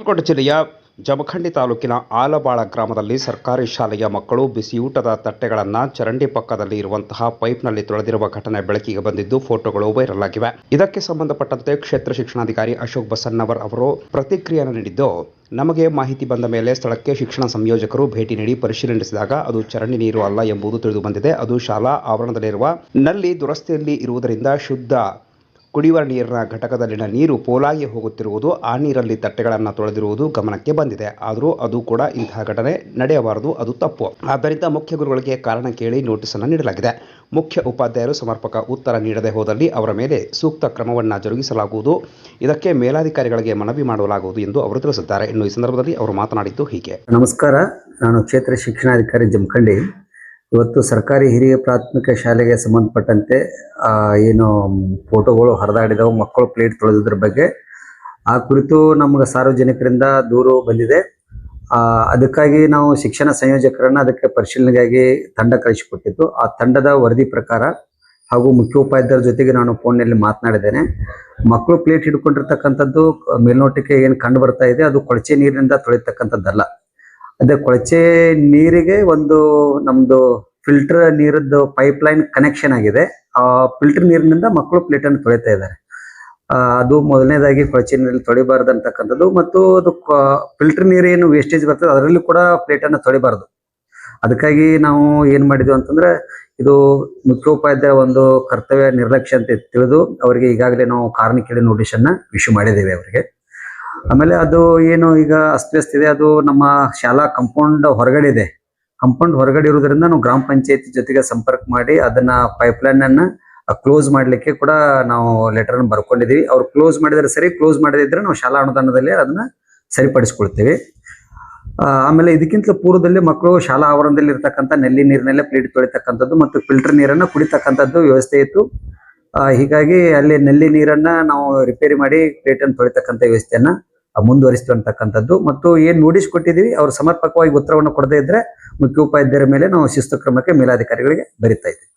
ಬಾಗಲಕೋಟೆ ಜಿಲ್ಲೆಯ ಜಮಖಂಡಿ ತಾಲೂಕಿನ ಆಲಬಾಳ ಗ್ರಾಮದಲ್ಲಿ ಸರ್ಕಾರಿ ಶಾಲೆಯ ಮಕ್ಕಳು ಬಿಸಿಯೂಟದ ತಟ್ಟೆಗಳನ್ನು ಚರಂಡಿ ಪಕ್ಕದಲ್ಲಿ ಇರುವಂತಹ ಪೈಪ್ನಲ್ಲಿ ತೊಳೆದಿರುವ ಘಟನೆ ಬೆಳಕಿಗೆ ಬಂದಿದ್ದು ಫೋಟೋಗಳು ವೈರಲ್ ಆಗಿವೆ. ಇದಕ್ಕೆ ಸಂಬಂಧಪಟ್ಟಂತೆ ಕ್ಷೇತ್ರ ಶಿಕ್ಷಣಾಧಿಕಾರಿ ಅಶೋಕ್ ಬಸನ್ನವರ್ ಅವರು ಪ್ರತಿಕ್ರಿಯೆಯನ್ನು ನೀಡಿದ್ದು, ನಮಗೆ ಮಾಹಿತಿ ಬಂದ ಮೇಲೆ ಸ್ಥಳಕ್ಕೆ ಶಿಕ್ಷಣ ಸಂಯೋಜಕರು ಭೇಟಿ ನೀಡಿ ಪರಿಶೀಲಿಸಿದಾಗ ಅದು ಚರಂಡಿ ನೀರು ಅಲ್ಲ ಎಂಬುದು ತಿಳಿದು ಬಂದಿದೆ ಅದು ಶಾಲಾ ಆವರಣದಲ್ಲಿರುವ ನಲ್ಲಿ ದುರಸ್ತಿಯಲ್ಲಿ ಇರುವುದರಿಂದ ಶುದ್ಧ ಕುಡಿಯುವ ನೀರಿನ ಘಟಕದಲ್ಲಿನ ನೀರು ಪೋಲಾಗಿ ಹೋಗುತ್ತಿರುವುದು ಆ ನೀರಲ್ಲಿ ತಟ್ಟೆಗಳನ್ನು ತೊಳೆದಿರುವುದು ಗಮನಕ್ಕೆ ಬಂದಿದೆ. ಆದರೂ ಅದು ಕೂಡ ಇಂತಹ ಘಟನೆ ನಡೆಯಬಾರದು, ಅದು ತಪ್ಪು. ಆದ್ದರಿಂದ ಮುಖ್ಯ ಗುರುಗಳಿಗೆ ಕಾರಣ ಕೇಳಿ ನೋಟಿಸ್ ಅನ್ನು ನೀಡಲಾಗಿದೆ. ಮುಖ್ಯ ಉಪಾಧ್ಯಾಯರು ಸಮರ್ಪಕ ಉತ್ತರ ನೀಡದೆ ಹೋದಲ್ಲಿ ಅವರ ಮೇಲೆ ಸೂಕ್ತ ಕ್ರಮವನ್ನು ಜರುಗಿಸಲಾಗುವುದು. ಇದಕ್ಕೆ ಮೇಲಾಧಿಕಾರಿಗಳಿಗೆ ಮನವಿ ಮಾಡಲಾಗುವುದು ಎಂದು ಅವರು ತಿಳಿಸಿದ್ದಾರೆ. ಇನ್ನು ಈ ಸಂದರ್ಭದಲ್ಲಿ ಅವರು ಮಾತನಾಡಿದ್ದು ಹೀಗೆ. ನಮಸ್ಕಾರ. ನಾನು ಕ್ಷೇತ್ರ ಶಿಕ್ಷಣಾಧಿಕಾರಿ ಜಮಖಂಡಿ. ಇವತ್ತು ಸರ್ಕಾರಿ ಹಿರಿಯ ಪ್ರಾಥಮಿಕ ಶಾಲೆಗೆ ಸಂಬಂಧಪಟ್ಟಂತೆ ಏನು ಫೋಟೋಗಳು ಹರಿದಾಡಿದವು, ಮಕ್ಕಳು ಪ್ಲೇಟ್ ತೊಳೆದ್ರ ಬಗ್ಗೆ. ಆ ಕುರಿತು ನಮ್ಗೆ ಸಾರ್ವಜನಿಕರಿಂದ ದೂರು ಬಂದಿದೆ. ಅದಕ್ಕಾಗಿ ನಾವು ಶಿಕ್ಷಣ ಸಂಯೋಜಕರನ್ನ ಅದಕ್ಕೆ ಪರಿಶೀಲನೆಗಾಗಿ ತಂಡ ಕಳಿಸಿಕೊಟ್ಟಿದ್ದು ಆ ತಂಡದ ವರದಿ ಪ್ರಕಾರ ಹಾಗೂ ಮುಖ್ಯೋಪಾಧ್ಯಾಯರ ಜೊತೆಗೆ ನಾನು ಫೋನ್ನಲ್ಲಿ ಮಾತನಾಡಿದ್ದೇನೆ, ಮಕ್ಕಳು ಪ್ಲೇಟ್ ಹಿಡ್ಕೊಂಡಿರ್ತಕ್ಕಂಥದ್ದು ಮೇಲ್ನೋಟಕ್ಕೆ ಏನು ಕಂಡು ಬರ್ತಾ ಇದೆ, ಅದು ಕೊಳಚೆ ನೀರಿನಿಂದ ತೊಳಿತಕ್ಕಂಥದ್ದಲ್ಲ. ಅದೇ ಕೊಳಚೆ ನೀರಿಗೆ ಒಂದು ನಮ್ದು ಫಿಲ್ಟರ್ ನೀರದ್ದು ಪೈಪ್ ಲೈನ್ ಕನೆಕ್ಷನ್ ಆಗಿದೆ. ಆ ಫಿಲ್ಟರ್ ನೀರಿನಿಂದ ಮಕ್ಕಳು ಪ್ಲೇಟ್ ಅನ್ನು ತೊಳಿತಾ ಇದ್ದಾರೆ. ಅದು ಮೊದಲನೇದಾಗಿ ಕೊಳಚೆ ನೀರಲ್ಲಿ ತೊಳಿಬಾರ್ದು ಅಂತಕ್ಕಂಥದ್ದು ಮತ್ತು ಅದು ಫಿಲ್ಟರ್ ನೀರು ಏನು ವೇಸ್ಟೇಜ್ ಬರ್ತದೆ, ಅದರಲ್ಲಿ ಕೂಡ ಪ್ಲೇಟ್ ಅನ್ನು ತೊಳಿಬಾರ್ದು. ಅದಕ್ಕಾಗಿ ನಾವು ಏನ್ ಮಾಡಿದ್ವಿ ಅಂತಂದ್ರೆ, ಇದು ಮುಖ್ಯೋಪಾಧ್ಯಾಯ ಒಂದು ಕರ್ತವ್ಯ ನಿರ್ಲಕ್ಷ್ಯ ಅಂತ ತಿಳಿದು ಅವರಿಗೆ ಈಗಾಗಲೇ ನಾವು ಕಾರಣ ನೋಟಿಸ್ ಅನ್ನ ಇಶ್ಯೂ ಮಾಡಿದ್ದೇವೆ ಅವರಿಗೆ. ಆಮೇಲೆ ಅದು ಏನು ಈಗ ಅಸ್ತವ್ಯಸ್ತ ಇದೆ, ಅದು ನಮ್ಮ ಶಾಲಾ ಕಂಪೌಂಡ್ ಹೊರಗಡೆ ಇದೆ. ಕಂಪೌಂಡ್ ಹೊರಗಡೆ ಇರೋದ್ರಿಂದ ನಾವು ಗ್ರಾಮ ಪಂಚಾಯತಿ ಜೊತೆಗೆ ಸಂಪರ್ಕ ಮಾಡಿ ಅದನ್ನ ಪೈಪ್ಲೈನ್ ಅನ್ನ ಕ್ಲೋಸ್ ಮಾಡ್ಲಿಕ್ಕೆ ಕೂಡ ನಾವು ಲೆಟರ್ ಅನ್ನು ಬರ್ಕೊಂಡಿದೀವಿ. ಅವ್ರು ಕ್ಲೋಸ್ ಮಾಡಿದ್ರೆ ಸರಿ ಕ್ಲೋಸ್ ಮಾಡದಿದ್ರೆ ನಾವು ಶಾಲಾ ಅನುದಾನದಲ್ಲಿ ಅದನ್ನ ಸರಿಪಡಿಸ್ಕೊಳ್ತೇವೆ. ಆಮೇಲೆ ಇದಕ್ಕಿಂತ ಪೂರ್ವದಲ್ಲಿ ಮಕ್ಕಳು ಶಾಲಾ ಆವರಣದಲ್ಲಿ ಇರ್ತಕ್ಕಂಥ ನೆಲ್ಲಿ ನೀರಿನಲ್ಲೇ ಪ್ಲೇಟ್ ತೊಳಿತಕ್ಕಂಥದ್ದು ಮತ್ತು ಫಿಲ್ಟರ್ ನೀರನ್ನ ಕುಡಿತಕ್ಕಂಥದ್ದು ವ್ಯವಸ್ಥೆ ಇತ್ತು. ಹೀಗಾಗಿ ಅಲ್ಲಿ ನೆಲ್ಲಿ ನೀರನ್ನ ನಾವು ರಿಪೇರಿ ಮಾಡಿ ಪ್ಲೇಟ್ ಅನ್ನು ತೊಳಿತಕ್ಕಂಥ ವ್ಯವಸ್ಥೆಯನ್ನ ಅಂತಕ್ಕಂಥದ್ದು ಮತ್ತು ಏನ್ ನೋಟಿಸ್ ಕೊಟ್ಟಿದ್ದೀವಿ, ಅವರು ಸಮರ್ಪಕವಾಗಿ ಉತ್ತರವನ್ನು ಕೊಡದೇ ಇದ್ರೆ ಮುಖ್ಯೋಪಾಧ್ಯಾಯರ ಮೇಲೆ ನಾವು ಶಿಸ್ತು ಕ್ರಮಕ್ಕೆ ಮೇಲಾಧಿಕಾರಿಗಳಿಗೆ ಬರಿತಾ ಇದ್ದೀವಿ.